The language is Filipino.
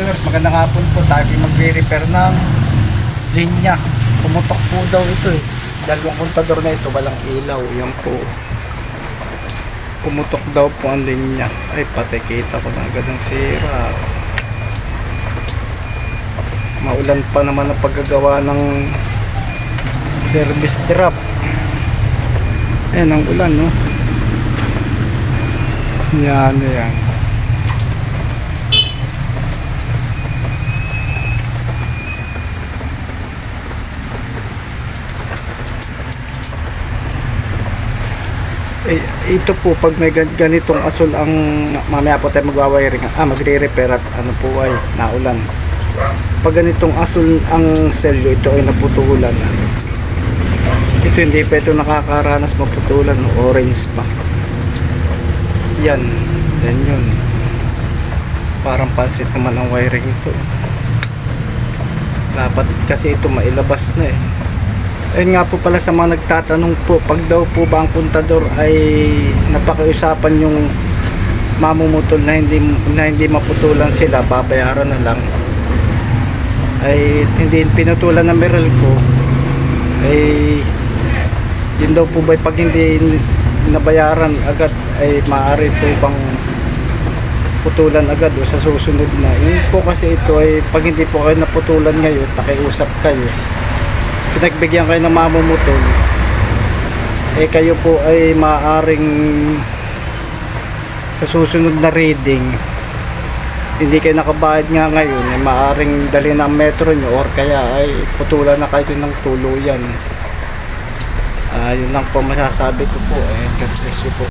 magandang hapon po. Tayo ay magre-repair ng linya. Pumutok po daw ito eh. Dalawang kontador na ito, walang ilaw. Yan po. Pumutok daw po ang linya. Ay, pati kita ko na agad ang sira. Maulan pa naman ang paggagawa ng service drop. Ayan ang ulan, no? Yan, yan. Ito po pag may gan- ganitong asol ang mamaya po tayo magwawiring ah magre-repair at ano po ay naulan. Pag ganitong asol ang selyo ito ay naputulan. Ito hindi pa ito nakakaranas maputulan orange pa. Yan yan yun. Parang pansit naman ang wiring ito. Dapat kasi ito mailabas na eh Ayun nga po pala sa mga nagtatanong po, pag daw po ba ang puntador ay napakiusapan yung mamumutol na hindi, na hindi maputulan sila, babayaran na lang. Ay hindi pinutulan ng meral ko, ay yun daw po ba pag hindi nabayaran agad ay maaari po bang putulan agad o sa susunod na. Yun po kasi ito ay pag hindi po kayo naputulan ngayon, pakiusap kayo pinagbigyan kayo ng mamumutol eh kayo po ay maaring sa susunod na reading hindi kayo nakabayad nga ngayon eh, maaring dali ng metro nyo or kaya ay putulan na kayo ng tuluyan. Ah yun lang po masasabi ko po eh God bless you po